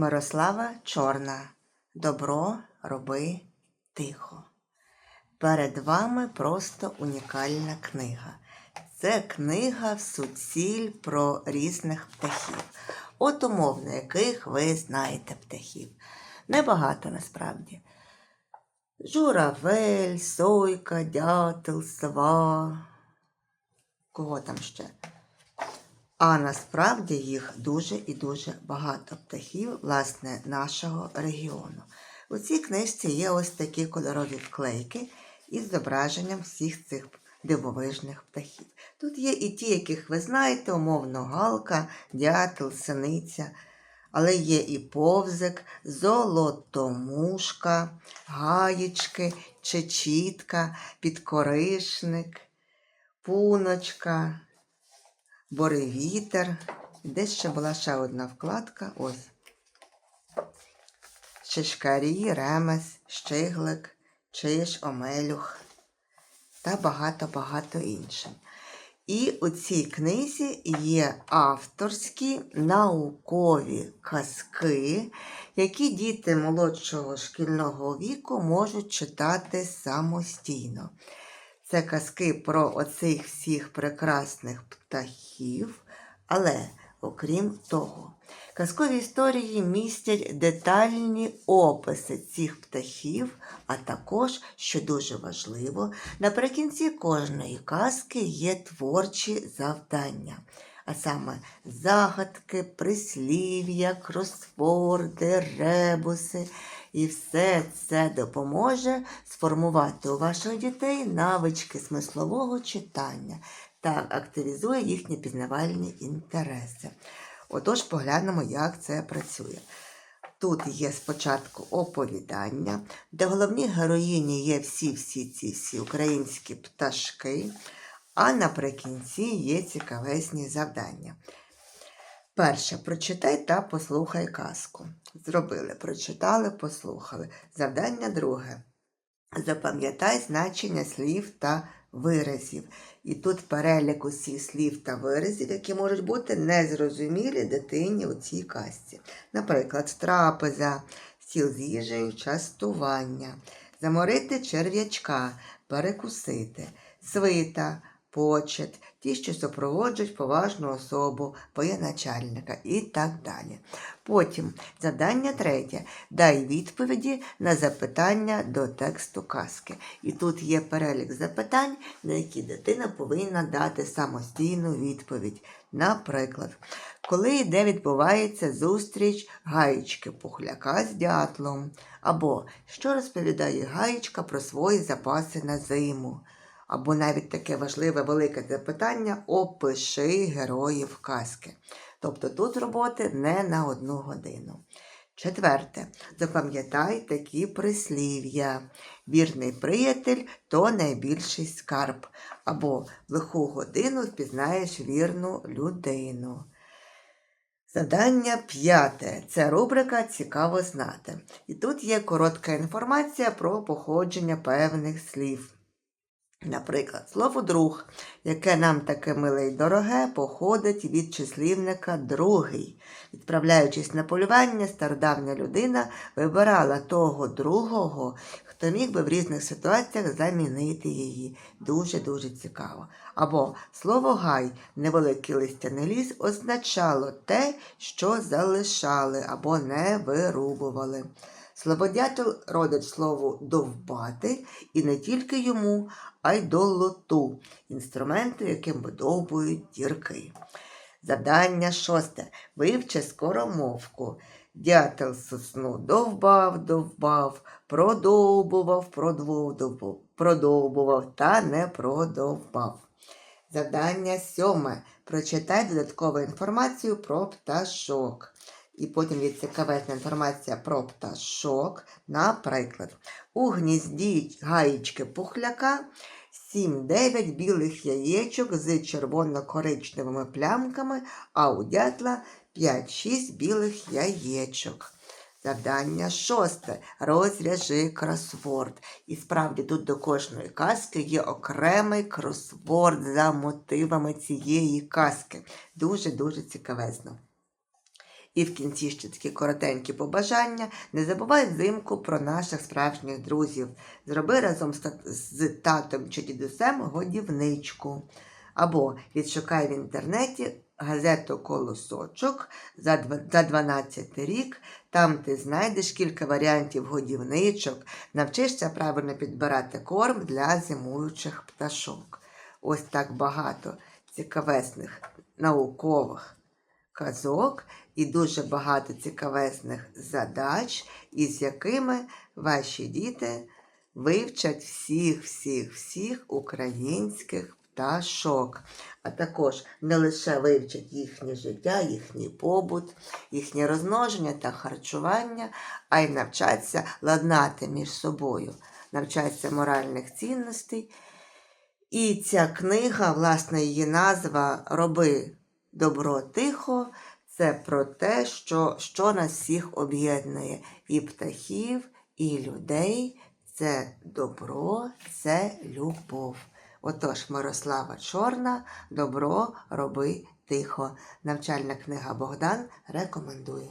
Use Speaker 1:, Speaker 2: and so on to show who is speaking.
Speaker 1: Мирослава Чорна. Добро роби тихо. Перед вами просто унікальна книга. Це книга в суціль про різних птахів, от умовно яких ви знаєте птахів. Небагато насправді. Журавель, сойка, дятел, сова. Кого там ще? А насправді їх дуже і дуже багато птахів, власне, нашого регіону. У цій книжці є ось такі кольорові вклейки із зображенням всіх цих дивовижних птахів. Тут є і ті, яких ви знаєте, умовно галка, дятел, синиця, але є і повзик, золотомушка, гаєчки, чечітка, підкоришник, пуночка боревітер. Десь ще була ще одна вкладка. Ось. Шишкарі, ремес, щиглик, чиш, омелюх та багато-багато інших. І у цій книзі є авторські наукові казки, які діти молодшого шкільного віку можуть читати самостійно. Це казки про оцих всіх прекрасних птахів, але, окрім того, казкові історії містять детальні описи цих птахів, а також, що дуже важливо, наприкінці кожної казки є творчі завдання. А саме загадки, прислів'я, кросворди, ребуси. І все це допоможе сформувати у ваших дітей навички смислового читання та активізує їхні пізнавальні інтереси. Отож, поглянемо, як це працює. Тут є спочатку оповідання, де головні героїні є всі-всі ці всі українські пташки, а наприкінці є цікавесні завдання. Перше, прочитай та послухай казку. Зробили, прочитали, послухали. Завдання друге. Запам'ятай значення слів та виразів. І тут перелік усіх слів та виразів, які можуть бути незрозумілі дитині у цій казці. Наприклад, трапеза, стіл з їжею, частування, заморити черв'ячка, перекусити, свита, почет, ті, що супроводжують поважну особу, воєначальника і так далі. Потім завдання третє. Дай відповіді на запитання до тексту казки. І тут є перелік запитань, на які дитина повинна дати самостійну відповідь. Наприклад, коли і де відбувається зустріч гаєчки пухляка з дятлом, або що розповідає гаєчка про свої запаси на зиму. Або навіть таке важливе велике запитання опиши героїв казки. Тобто тут роботи не на одну годину. Четверте. Запам'ятай такі прислів'я. Вірний приятель то найбільший скарб. Або в лиху годину впізнаєш вірну людину. Завдання п'яте. Це рубрика Цікаво знати. І тут є коротка інформація про походження певних слів. Наприклад, слово друг, яке нам таке миле й дороге, походить від числівника другий. Відправляючись на полювання, стародавня людина вибирала того другого, хто міг би в різних ситуаціях замінити її. Дуже-дуже цікаво. Або слово гай, невеликий листяний ліс, означало те, що залишали або не вирубували. Слободятел родить слово довбати і не тільки йому, а й долоту, інструменту, яким видовбують дірки. Завдання шосте. Вивчи скоромовку. Дятел сосну довбав, довбав, продовбував, продовбував, продовбував та не продовбав. Завдання сьоме. Прочитай додаткову інформацію про пташок. І потім є цікавесна інформація про пташок. Наприклад, у гнізді гаєчки пухляка 7-9 білих яєчок з червоно-коричневими плямками, а у дятла 5-6 білих яєчок. Завдання шосте. Розв'яжи кросворд. І справді тут до кожної казки є окремий кросворд за мотивами цієї казки. Дуже-дуже цікавезно. І в кінці ще такі коротенькі побажання. Не забувай взимку про наших справжніх друзів. Зроби разом з, татом чи дідусем годівничку. Або відшукай в інтернеті газету Колосочок за дв- за 12 рік. Там ти знайдеш кілька варіантів годівничок, навчишся правильно підбирати корм для зимуючих пташок. Ось так багато цікавесних наукових казок і дуже багато цікавесних задач, із якими ваші діти вивчать всіх, всіх, всіх українських пташок. А також не лише вивчать їхнє життя, їхній побут, їхнє розмноження та харчування, а й навчаться ладнати між собою, навчаться моральних цінностей. І ця книга, власне, її назва Роби добро тихо. Це про те, що, що нас всіх об'єднує і птахів, і людей. Це добро, це любов. Отож, Мирослава Чорна, добро роби тихо. Навчальна книга Богдан рекомендує.